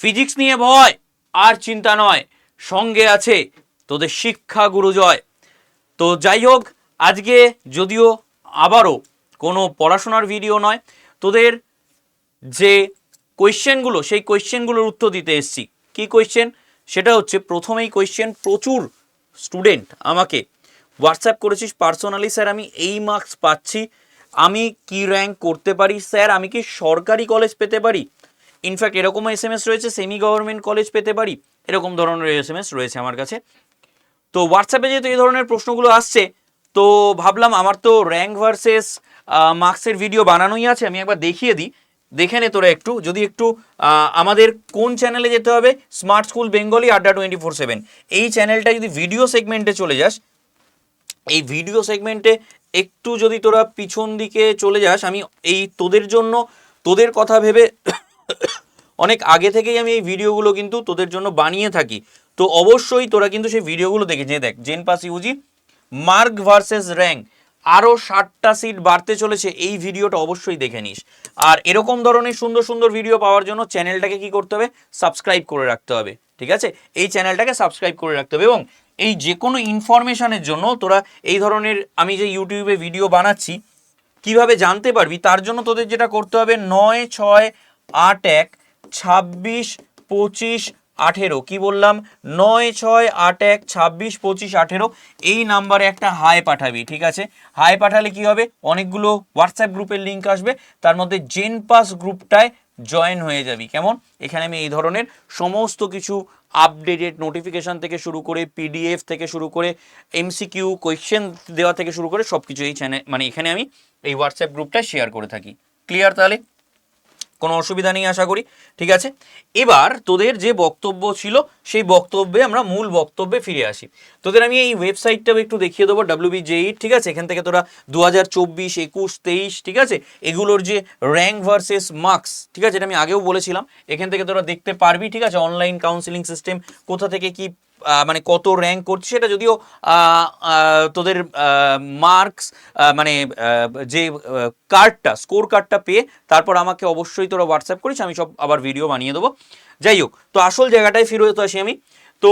Physics নিয়ে ভয়, আর চিন্তা নয়। সঙ্গে আছে তোদের শিক্ষা গুরুজয়। তো যাই হোক, আজকে যদিও আবারও কোনো পড়াশোনার ভিডিও নয়, তোদের যে কোয়েশ্চেনগুলো সেই কোয়েশ্চেনগুলোর উত্তর দিতে এসছি। কি কোয়েশ্চেন সেটা হচ্ছে প্রথমেই কোয়েশ্চেন প্রচুর স্টুডেন্ট আমাকে হোয়াটসঅ্যাপ করেছিস পার্সোনালি স্যার আমি এই মার্কস পাচ্ছি। আমি কি র্যাঙ্ক করতে পারি? স্যার আমি কি সরকারি কলেজ পেতে পারি? ইনফ্যাক্ট এরকম এস এম এস রয়েছে সেমি গভর্নমেন্ট কলেজ পেতে পারি, এরকম ধরনের এস এম এস রয়েছে আমার কাছে। তো হোয়াটসঅ্যাপে যেহেতু এই ধরনের প্রশ্নগুলো আসছে, তো ভাবলাম আমার তো র্যাঙ্ক ভার্সেস মার্কসের ভিডিও বানানোই আছে, আমি একবার দেখিয়ে দিই। দেখে নে তোরা একটু, যদি একটু আমাদের কোন চ্যানেলে যেতে হবে? Smart school Bengali Adda twenty four seven এই চ্যানেলটা যদি ভিডিও সেগমেন্টে চলে যাস, এই ভিডিও সেগমেন্টে একটু যদি তোরা পিছন দিকে চলে যাস, আমি এই তোদের জন্য, তোদের কথা ভেবে অনেক আগে থেকেই আমি এই ভিডিওগুলো কিন্তু তোদের জন্য বানিয়ে থাকি। তো অবশ্যই তোরা কিন্তু সেই ভিডিওগুলো দেখে যে দেখ gen pass UG mark versus rank আরও ষাটটা সিট বাড়তে চলেছে, এই ভিডিওটা অবশ্যই দেখে নিস। আর এরকম ধরনের সুন্দর সুন্দর ভিডিও পাওয়ার জন্য চ্যানেলটাকে কি করতে হবে? সাবস্ক্রাইব করে রাখতে হবে, ঠিক আছে? এই চ্যানেলটাকে সাবস্ক্রাইব করে রাখতে হবে এবং এই যে কোনো ইনফরমেশনের জন্য তোরা এই ধরনের আমি যে ইউটিউবে ভিডিও বানাচ্ছি, কীভাবে জানতে পারবি, তার জন্য তোদের যেটা করতে হবে নয় ছয় আট এক, ছাব্বিশ, পঁচিশ, আঠেরো। কি বললাম? নয় ছয়, আট এক, ছাব্বিশ, পঁচিশ, আঠেরো। এই নাম্বারে একটা হাই পাঠাবি, ঠিক আছে? হাই পাঠালে কি হবে? অনেকগুলো হোয়াটসঅ্যাপ গ্রুপের লিঙ্ক আসবে। তার মধ্যে জেন পাস গ্রুপটায় জয়েন হয়ে যাবি। কেমন? এখানে আমি এই ধরনের সমস্ত কিছু আপডেটেড নোটিফিকেশন থেকে শুরু করে পিডিএফ থেকে শুরু করে এমসিকিউ কোয়েশ্চেন দেওয়া থেকে শুরু করে সব কিছু এই চ্যানেল মানে এখানে আমি এই হোয়াটসঅ্যাপ গ্রুপটা শেয়ার করে থাকি। ক্লিয়ার তাহলে? কোনো অসুবিধা নেই, আশা করি। ঠিক আছে? এবার তোদের যে বক্তব্য ছিল, সেই বক্তব্যে আমরা মূল বক্তব্যে ফিরে আসি। তোদের আমি এই ওয়েবসাইটটাও একটু দেখিয়ে দেবো ডাব্লিউবিজেই ঠিক আছে? এখান থেকে তোরা দু হাজার চব্বিশ, একুশ, তেইশ, ঠিক আছে? এগুলোর যে র্যাঙ্ক ভার্সেস মার্কস ঠিক আছে? এটা আমি আগেও বলেছিলাম। এখান থেকে তোরা দেখতে পারবি, ঠিক আছে? অনলাইন কাউন্সিলিং সিস্টেম কোথা থেকে কি মানে কত র্যাঙ্ক করছে সেটা যদিও তোদের মার্কস মানে যে কার্ডটা স্কোর কার্ডটা পেয়ে তারপর আমাকে অবশ্যই তোরা হোয়াটসঅ্যাপ করিস, আমি সব আবার ভিডিও বানিয়ে দেবো। যাই হোক, তো আসল জায়গাটায় ফিরে তো আসি আমি। তো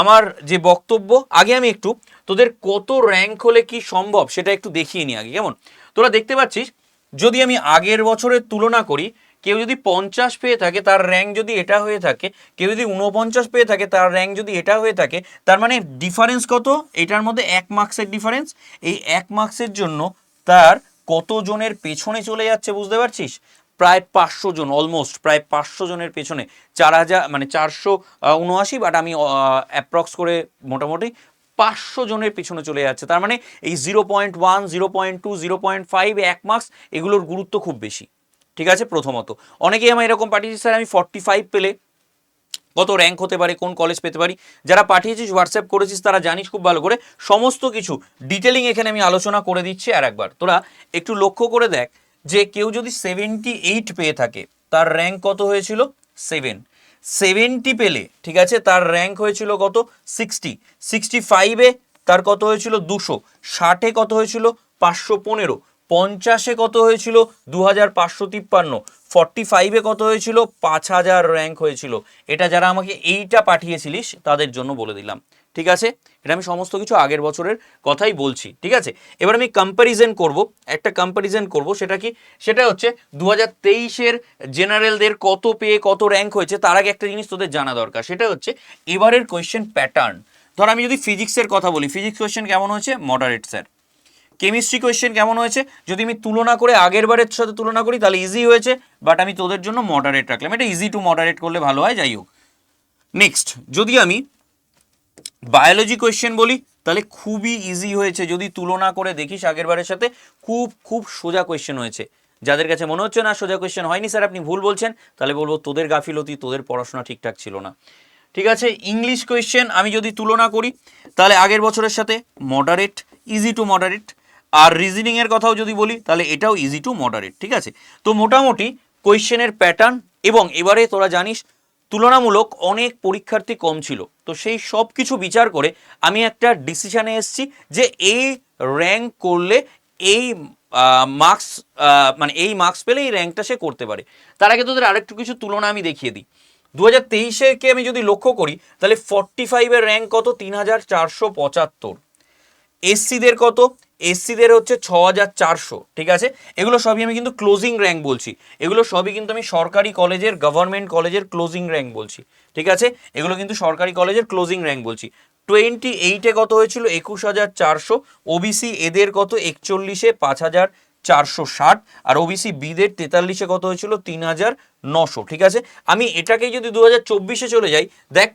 আমার যে বক্তব্য, আগে আমি একটু, তোদের কত র্যাঙ্ক হলে কি সম্ভব সেটা একটু দেখিয়ে নিই আগে, কেমন? তোরা দেখতে পাচ্ছিস, যদি আমি আগের বছরের তুলনা করি কেউ যদি পঞ্চাশ পেয়ে থাকে, তার র্যাঙ্ক যদি এটা হয়ে থাকে, কেউ যদি উনপঞ্চাশ পেয়ে থাকে, তার র্যাঙ্ক যদি এটা হয়ে থাকে, তার মানে ডিফারেন্স কত? এটার মধ্যে এক মার্কসের ডিফারেন্স এই এক মার্কসের জন্য তার কত জনের পেছনে চলে যাচ্ছে বুঝতে পারছিস? প্রায় পাঁচশো জন অলমোস্ট প্রায় পাঁচশো জনের পেছনে। চার হাজার মানে চারশো উনআশি বাট আমি অ্যাপ্রক্স করে মোটামুটি পাঁচশো জনের পিছনে চলে যাচ্ছে। তার মানে এই zero point one zero point two zero point five এক মার্কস এগুলোর গুরুত্ব খুব বেশি। ঠিক আছে? প্রথমত। অনেকেই আমার এরকম পাঠিয়েছে, স্যার, আমি ফর্টি ফাইভ পেলে কত র্যাঙ্ক হতে পারে, কোন কলেজ পেতে পারি? যারা পাঠিয়েছিস হোয়াটসঅ্যাপ করেছিস, তারা জানিস খুব ভালো করে। সমস্ত কিছু ডিটেলিং এখানে আমি আলোচনা করে দিচ্ছি আর একবার। তোরা একটু লক্ষ্য করে দেখ যে কেউ যদি সেভেন্টি এইট পেয়ে থাকে, তার র্যাঙ্ক কত হয়েছিল? সেভেন সেভেন্টি পেলে, ঠিক আছে, তার র্যাঙ্ক হয়েছিল কত? সিক্সটি সিক্সটি ফাইভে তার কত হয়েছিল? দুশো। ষাটে কত হয়েছিল? পাঁচশো পনেরো। পঞ্চাশে কত হয়েছিল? দু হাজার পাঁচশো তিপ্পান্ন। ফর্টি ফাইভে কত হয়েছিল? পাঁচ হাজার র্যাঙ্ক হয়েছিল। এটা যারা আমাকে এইটা পাঠিয়েছিলিস, তাদের জন্য বলে দিলাম। ঠিক আছে? এটা আমি সমস্ত কিছু আগের বছরের কথাই বলছি। ঠিক আছে? এবার আমি কম্প্যারিজেন করব। একটা কম্প্যারিজেন করব, সেটা কি? সেটা হচ্ছে দু হাজার তেইশের জেনারেলদের কত পেয়ে কত র্যাঙ্ক হয়েছে, তার আগে একটা জিনিস তোদের জানা দরকার। সেটা হচ্ছে এবারের কোয়েশ্চেন প্যাটার্ন ধর আমি যদি ফিজিক্সের কথা বলি ফিজিক্স কোয়েশ্চেন কেমন হয়েছে? মডারেট স্যার কেমিস্ট্রি কোয়েশ্চেন কেমন হয়েছে? যদি আমি তুলনা করে আগের বারের সাথে তুলনা করি, তাহলে ইজি হয়েছে বাট আমি তোদের জন্য মডারেট রাখলাম। এটা ইজি টু মডারেট করলে ভালো হয়, যাই হোক। নেক্সট যদি আমি বায়োলজি কোয়েশ্চেন বলি, তাহলে খুবই ইজি হয়েছে। যদি তুলনা করে দেখিস আগের বারের সাথে, খুব খুব সোজা কোয়েশ্চেন হয়েছে। যাদের কাছে মনে হচ্ছে না সোজা কোয়েশ্চেন হয়নি, স্যার, আপনি ভুল বলছেন, তাহলে বলব তোদের গাফিলতি, তোদের পড়াশোনা ঠিকঠাক ছিল না। ঠিক আছে ইংলিশ কোয়েশ্চেন আমি যদি তুলনা করি, তাহলে আগের বছরের সাথে মডারেট ইজি টু মডারেট আর রিজনিংয়ের কথাও যদি বলি, তাহলে এটাও ইজি টু মডারেট ঠিক আছে? তো মোটামুটি কোয়েশ্চেনের প্যাটার্ন এবং এবারে তোরা জানিস, তুলনামূলক অনেক পরীক্ষার্থী কম ছিল। তো সেই সব কিছু বিচার করে আমি একটা ডিসিশনে এসেছি যে এই র্যাঙ্ক করলে এই মার্কস মানে এই মার্কস পেলে এই র্যাঙ্কটা সে করতে পারে। তার আগে তোদের আরেকটু কিছু তুলনা আমি দেখিয়ে দিই। দু হাজার তেইশেকে আমি যদি লক্ষ্য করি, তাহলে ফর্টি ফাইভের র্যাঙ্ক কত? তিন হাজার চারশো পঁচাত্তর। এসসিদের কত? এসসিদের হচ্ছে ছ হাজার চারশো, ঠিক আছে? এগুলো সবই আমি কিন্তু ক্লোজিং র্যাঙ্ক বলছি। এগুলো সবই কিন্তু আমি সরকারি কলেজের গভর্নমেন্ট কলেজের ক্লোজিং র্যাঙ্ক বলছি, ঠিক আছে? এগুলো কিন্তু সরকারি কলেজের ক্লোজিং র্যাঙ্ক বলছি। টোয়েন্টি এইটে কত হয়েছিল? একুশ হাজার চারশো ওবিসি এদের কত? একচল্লিশে পাঁচ হাজার চারশো ষাট, আর ওবিসি বিদের তেতাল্লিশে কত হয়েছিল? তিন হাজার নশো, ঠিক আছে? আমি এটাকে যদি দু হাজার চব্বিশে চলে যাই, দেখ,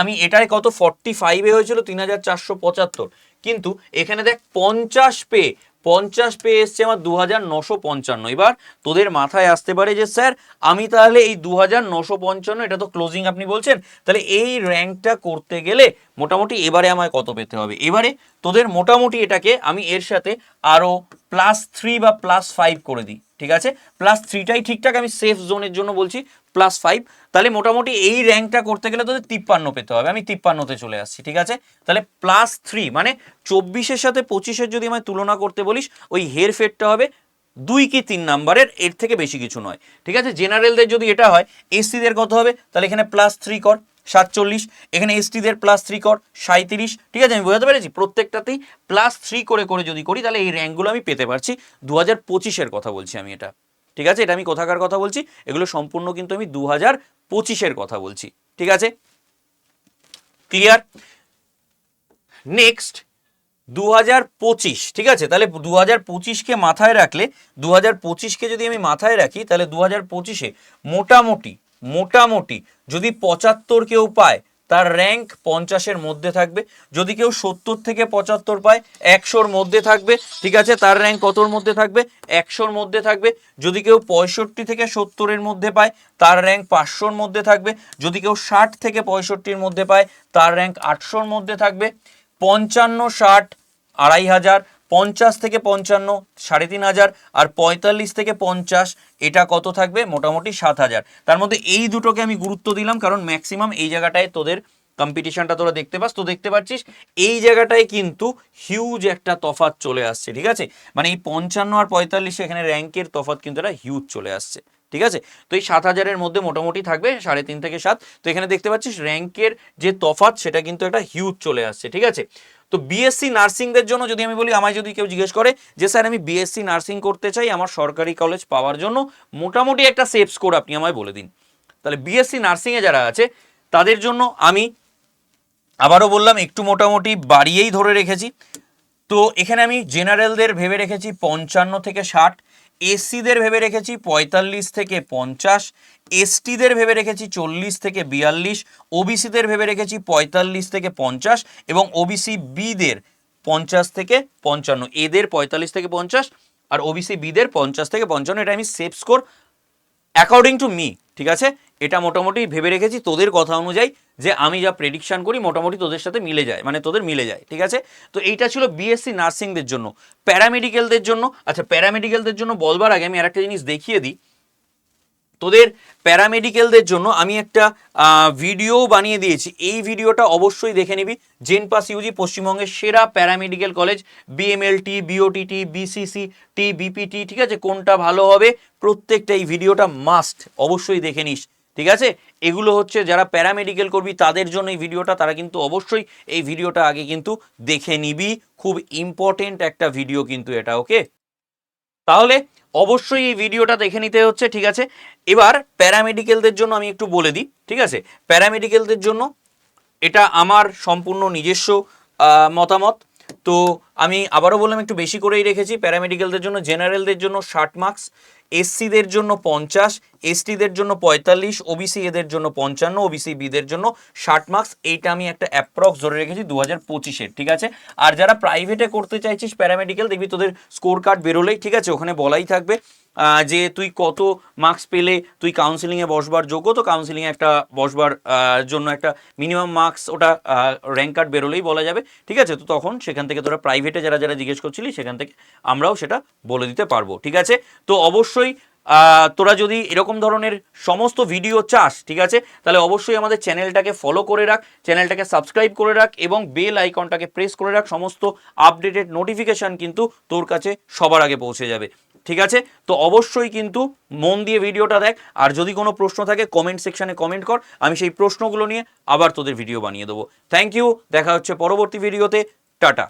আমি এটায় কত? ফর্টি ফাইভে হয়েছিল? তিন হাজার চারশো পঁচাত্তর। কিন্তু এখানে দেখ পঞ্চাশ পে পঞ্চাশ পে এসছে আমার দু হাজার নশো পঞ্চান্ন। এবার তোদের মাথায় আসতে পারে যে, স্যার, আমি তাহলে এই দু হাজার নশো পঞ্চান্ন, এটা তো ক্লোজিং আপনি বলছেন, তাহলে এই র্যাঙ্কটা করতে গেলে মোটামুটি এবারে আমায় কত পেতে হবে? এবারে তোদের মোটামুটি এটাকে আমি এর সাথে আরও প্লাস থ্রি বা প্লাস ফাইভ করে দিই, ঠিক আছে? প্লাস থ্রিটাই ঠিকঠাক আমি সেফ জোনের জন্য বলছি প্লাস ফাইভ তাহলে মোটামুটি এই র্যাঙ্কটা করতে গেলে তোদের তিপ্পান্ন পেতে হবে। আমি তিপ্পান্নতে চলে আসছি, ঠিক আছে? তাহলে প্লাস থ্রি মানে চব্বিশের সাথে পঁচিশের যদি আমায় তুলনা করতে বলিস, ওই হের ফেরটা হবে দুই কি তিন নাম্বারের, এর থেকে বেশি কিছু নয়, ঠিক আছে? জেনারেলদের যদি এটা হয় এসসিদের কত হবে? তাহলে এখানে প্লাস থ্রি কর, সাতচল্লিশ, এখানে এসটিদের প্লাস থ্রি কর সাঁত্রিশ ঠিক আছে? আমি বোঝাতে পেরেছি? প্রত্যেকটাতেই প্লাস থ্রি করে করে যদি করি, তাহলে এই র্যাঙ্কগুলো আমি পেতে পারছি। দু হাজার পঁচিশের কথা বলছি আমি এটা। ঠিক আছে? এটা আমি কোথাকার কথা বলছি? এগুলো সম্পূর্ণ কিন্তু আমি দু হাজার পঁচিশের কথা বলছি। ঠিক আছে? ক্লিয়ার নেক্সট দু হাজার পঁচিশ। ঠিক আছে? তাহলে দু হাজার পঁচিশকে মাথায় রাখলে দু হাজার পঁচিশকে যদি আমি মাথায় রাখি, তাহলে দু হাজার পঁচিশে মোটামুটি মোটামুটি যদি পঁচাত্তর কেউ পায় তার র্যাঙ্ক পঞ্চাশের মধ্যে থাকবে। যদি কেউ সত্তর থেকে পঁচাত্তর পায়, একশোর মধ্যে থাকবে, ঠিক আছে? তার র্যাঙ্ক কতর মধ্যে থাকবে? একশোর মধ্যে থাকবে। যদি কেউ পঁয়ষট্টি থেকে সত্তরের মধ্যে পায়, তার র্যাঙ্ক পাঁচশোর মধ্যে থাকবে। যদি কেউ ষাট থেকে পঁয়ষট্টির মধ্যে পায়, তার র্যাঙ্ক আটশোর মধ্যে থাকবে। পঞ্চান্ন, ষাট, আড়াই হাজার পঞ্চাশ থেকে পঞ্চান্ন, সাড়ে তিন হাজার আর পঁয়তাল্লিশ থেকে পঞ্চাশ, এটা কত থাকবে? মোটামুটি সাত হাজার। তার মধ্যে এই দুটোকে আমি গুরুত্ব দিলাম কারণ ম্যাক্সিমাম এই জায়গাটায় তোদের কম্পিটিশনটা তোরা দেখতে পাস। তো দেখতে পাচ্ছিস, এই জায়গাটায় কিন্তু হিউজ একটা তফাৎ চলে আসছে, ঠিক আছে? মানে এই পঞ্চান্ন আর পঁয়তাল্লিশে এখানে র্যাঙ্কের তফাৎ কিন্তু একটা হিউজ চলে আসছে, ঠিক আছে? তো এই সাত হাজারের মধ্যে মোটামুটি থাকবে সাড়ে তিন থেকে সাত। তো এখানে দেখতে পাচ্ছিস র্যাঙ্কের যে তফাৎ সেটা কিন্তু একটা হিউজ চলে আসছে, ঠিক আছে? তো বিএসসি নার্সিংদের জন্য যদি আমি বলি, আমায় যদি কেউ জিজ্ঞেস করে যে, স্যার, আমি বিএসসি নার্সিং করতে চাই আমার সরকারি কলেজ পাওয়ার জন্য মোটামুটি একটা সেফ স্কোর আপনি আমায় বলে দিন। তাহলে বিএসসি নার্সিংয়ে যারা আছে, তাদের জন্য আমি আবারও বললাম, একটু মোটামুটি বাড়িয়েই ধরে রেখেছি। তো এখানে আমি জেনারেলদের ভেবে রেখেছি, পঞ্চান্ন থেকে ষাট। এসসিদের ভেবে রেখেছি পঁয়তাল্লিশ থেকে পঞ্চাশ, এসটিদের ভেবে রেখেছি চল্লিশ থেকে বিয়াল্লিশ, ওবিসিদের ভেবে রেখেছি পঁয়তাল্লিশ থেকে পঞ্চাশ এবং ওবিসি বিদের পঞ্চাশ থেকে পঞ্চান্ন। এদের পঁয়তাল্লিশ থেকে পঞ্চাশ আর ওবিসি বিদের পঞ্চাশ থেকে পঞ্চান্ন, এটা আমি safe score according to me ঠিক আছে? এটা মোটামুটি ভেবে রেখেছি তোদের কথা অনুযায়ী যে আমি যা প্রেডিকশান করি মোটামুটি তোদের সাথে মিলে যায় মানে তোদের মিলে যায়, ঠিক আছে? তো এইটা ছিল বিএসসি নার্সিংদের জন্য প্যারামেডিক্যালদের জন্য। আচ্ছা প্যারামেডিক্যালদের জন্য বলবার আগে আমি আরেকটা জিনিস দেখিয়ে দিই। তোদের প্যারামেডিক্যালদের জন্য আমি একটা ভিডিও বানিয়ে দিয়েছি। এই ভিডিওটা অবশ্যই দেখে নিবি। জেনপাস ইউজি পশ্চিমবঙ্গের সেরা paramedical college BMLT BOTT BCCT BPT ঠিক আছে? কোনটা ভালো হবে? প্রত্যেকটা এই ভিডিওটা মাস্ট অবশ্যই দেখে নিস। ঠিক আছে? এগুলো হচ্ছে যারা প্যারামেডিক্যাল করবি তাদের জন্য এই ভিডিওটা, তারা কিন্তু অবশ্যই এই ভিডিওটা আগে কিন্তু দেখে নিবি। খুব ইম্পর্টেন্ট একটা ভিডিও কিন্তু এটা ওকে তাহলে অবশ্যই এই ভিডিওটা দেখে নিতে হচ্ছে, ঠিক আছে? এবার প্যারামেডিক্যালদের জন্য আমি একটু বলে দিই, ঠিক আছে? প্যারামেডিক্যালদের জন্য এটা আমার সম্পূর্ণ নিজস্ব মতামত। তো আমি আবারও বললাম, একটু বেশি করেই রেখেছি প্যারামেডিক্যালদের জন্য জেনারেলদের জন্য ষাট মার্কস এসসিদের জন্য পঞ্চাশ এসটিদের জন্য পঁয়তাল্লিশ ওবিসি এদের জন্য পঞ্চান্ন ওবিসি বিদের জন্য ষাট মার্কস এইটা আমি একটা অ্যাপ্রক্স ধরে রেখেছি দু হাজার পঁচিশের ঠিক আছে? আর যারা প্রাইভেটে করতে চাইছিস প্যারামেডিক্যাল দেখবি তোদের স্কোর কার্ড বেরোলেই, ঠিক আছে? ওখানে বলাই থাকবে যে তুই কত মার্কস পেলে, তুই কাউন্সিলিংয়ে বসবার যোগ্য, তো কাউন্সিলিংয়ে একটা বসবার জন্য একটা মিনিমাম মার্কস ওটা র্যাঙ্ক কার্ড বেরোলেই বলা যাবে, ঠিক আছে? তো তখন সেখান থেকে তোরা প্রাইভেটে যারা যারা জিজ্ঞেস করছিলি, সেখান থেকে আমরাও সেটা বলে দিতে পারব, ঠিক আছে? তো অবশ্যই তোরা যদি এরকম ধরনের সমস্ত ভিডিও চাস, ঠিক আছে? তাহলে অবশ্যই আমাদের চ্যানেলটাকে ফলো করে রাখ, চ্যানেলটাকে সাবস্ক্রাইব করে রাখ, এবং বেল আইকনটাকে প্রেস করে রাখ। সমস্ত আপডেটেড নোটিফিকেশান কিন্তু তোর কাছে সবার আগে পৌঁছে যাবে, ঠিক আছে? তো অবশ্যই কিন্তু মন দিয়ে ভিডিওটা দেখ, আর যদি কোনো প্রশ্ন থাকে কমেন্ট সেকশনে কমেন্ট কর, আমি সেই প্রশ্নগুলো নিয়ে আবার তোদের ভিডিও বানিয়ে দেবো। থ্যাংক ইউ দেখা হচ্ছে পরবর্তী ভিডিওতে টাটা।